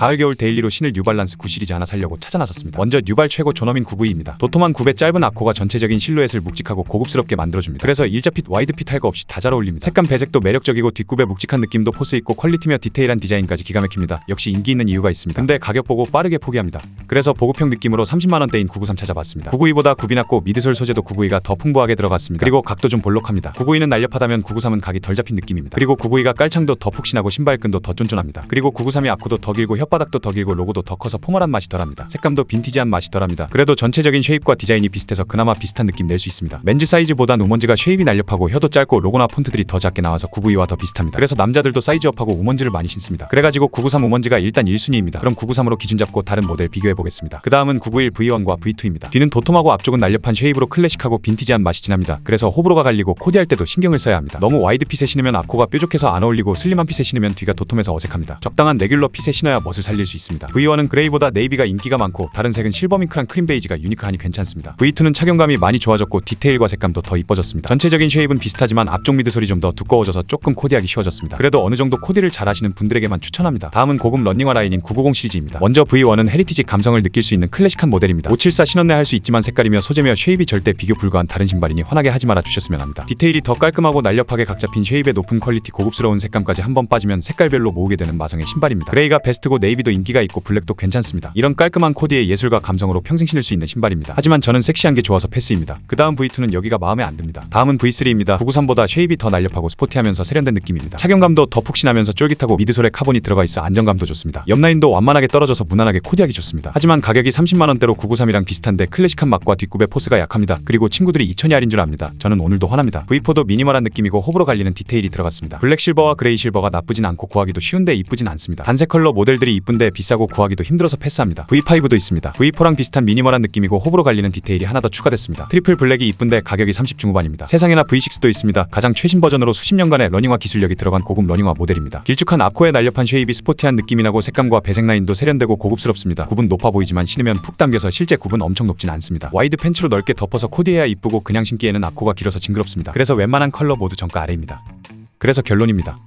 가을 겨울 데일리로 신을 뉴발란스 9 시리즈 하나 살려고 찾아 나섰습니다. 먼저 뉴발 최고 존엄인 992입니다. 도톰한 굽의 짧은 앞코가 전체적인 실루엣을 묵직하고 고급스럽게 만들어줍니다. 그래서 일자핏, 와이드핏 할거 없이 다 잘 어울립니다. 색감 배색도 매력적이고 뒷굽의 묵직한 느낌도 포스 있고 퀄리티며 디테일한 디자인까지 기가 막힙니다. 역시 인기 있는 이유가 있습니다. 근데 가격 보고 빠르게 포기합니다. 그래서 보급형 느낌으로 30만 원대인 993 찾아봤습니다. 992보다 굽이 낮고 미드솔 소재도 992가 더 풍부하게 들어갔습니다. 그리고 각도 좀 볼록합니다. 992는 날렵하다면 993은 각이 덜 잡힌 느낌입니다. 그리고 992가 깔창도 더 푹신하고 신발끈도 더 쫀쫀합니다. 그리고 993이 앞코도 더 길고 혓바닥도 더 길고 로고도 더 커서 포멀한 맛이 덜합니다. 색감도 빈티지한 맛이 덜합니다. 그래도 전체적인 쉐입과 디자인이 비슷해서 그나마 비슷한 느낌 낼 수 있습니다. 맨즈 사이즈보단 우먼즈가 쉐입이 날렵하고 혀도 짧고 로고나 폰트들이 더 작게 나와서 992와 더 비슷합니다. 그래서 남자들도 사이즈업하고 우먼즈를 많이 신습니다. 그래가지고 993 우먼즈가 일단 1순위입니다. 그럼 993으로 기준 잡고 다른 모델 비교해 보겠습니다. 그 다음은 991 V1과 V2입니다. 뒤는 도톰하고 앞쪽은 날렵한 쉐입으로 클래식하고 빈티지한 맛이 진합니다. 그래서 호불호가 갈리고 코디할 때도 신경을 써야 합니다. 너무 와이드 핏에 신으면 앞코가 뾰족해서 안 어울리고 슬림한 핏에 신으면 뒤가 도톰해서 어색합니다. 적당한 레귤러 핏에 신어야 멋을 살릴 수 있습니다. V1은 그레이보다 네이비가 인기가 많고 다른 색은 실버밍크랑 크림 베이지가 유니크하니 괜찮습니다. V2는 착용감이 많이 좋아졌고 디테일과 색감도 더 이뻐졌습니다. 전체적인 쉐입은 비슷하지만 앞쪽 미드솔이 좀 더 두꺼워져서 조금 코디하기 쉬워졌습니다. 그래도 어느 정도 코디를 잘 하시는 분들에게만 추천합니다. 다음은 고급 러닝화 라인인 990 시리즈입니다. 먼저 V1은 헤리티지 감성을 느낄 수 있는 클래식한 모델입니다. 574 신었네 할수 있지만 색깔이며 소재며 쉐입이 절대 비교 불가한 다른 신발이니 화나게 하지 말아 주셨으면 합니다. 디테일이 더 깔끔하고 날렵하게 각 잡힌 쉐입의 높은 퀄리티 고급스러운 색감까지 한 번 빠지면 색깔별로 모으게 되는 마성의 신발입니다. 그레이가 베스트고 네이 비도 인기가 있고 블랙도 괜찮습니다. 이런 깔끔한 코디의 예술과 감성으로 평생 신을 수 있는 신발입니다. 하지만 저는 섹시한 게 좋아서 패스입니다. 그 다음 V2는 여기가 마음에 안 듭니다. 다음은 V3입니다. 993보다 쉐입이 더 날렵하고 스포티하면서 세련된 느낌입니다. 착용감도 더 푹신하면서 쫄깃하고 미드솔에 카본이 들어가 있어 안정감도 좋습니다. 옆라인도 완만하게 떨어져서 무난하게 코디하기 좋습니다. 하지만 가격이 30만 원대로 993이랑 비슷한데 클래식한 맛과 뒷굽의 포스가 약합니다. 그리고 친구들이 2천이 할인 줄 압니다. 저는 오늘도 화납니다. V4도 미니멀한 느낌이고 호불호 갈리는 디테일이 들어갔습니다. 블랙 실버와 그레이 실버가 나쁘진 않고 구하기도 쉬운데 이쁘진 않습니다. 단색 컬러 모델들이 이쁜데 비싸고 구하기도 힘들어서 패스합니다. V5도 있습니다. V4랑 비슷한 미니멀한 느낌이고 호불호 갈리는 디테일이 하나 더 추가됐습니다. 트리플 블랙이 이쁜데 가격이 30 중후반입니다. 세상에나 V6도 있습니다. 가장 최신 버전으로 수십 년간의 러닝화 기술력이 들어간 고급 러닝화 모델입니다. 길쭉한 앞코에 날렵한 쉐입이 스포티한 느낌이 나고 색감과 배색 라인도 세련되고 고급스럽습니다. 굽은 높아 보이지만 신으면 푹 당겨서 실제 굽은 엄청 높진 않습니다. 와이드 팬츠로 넓게 덮어서 코디해야 이쁘고 그냥 신기에는 앞코가 길어서 징그럽습니다. 그래서 웬만한 컬러 모두 정가 아래입니다. 그래서 결론입니다.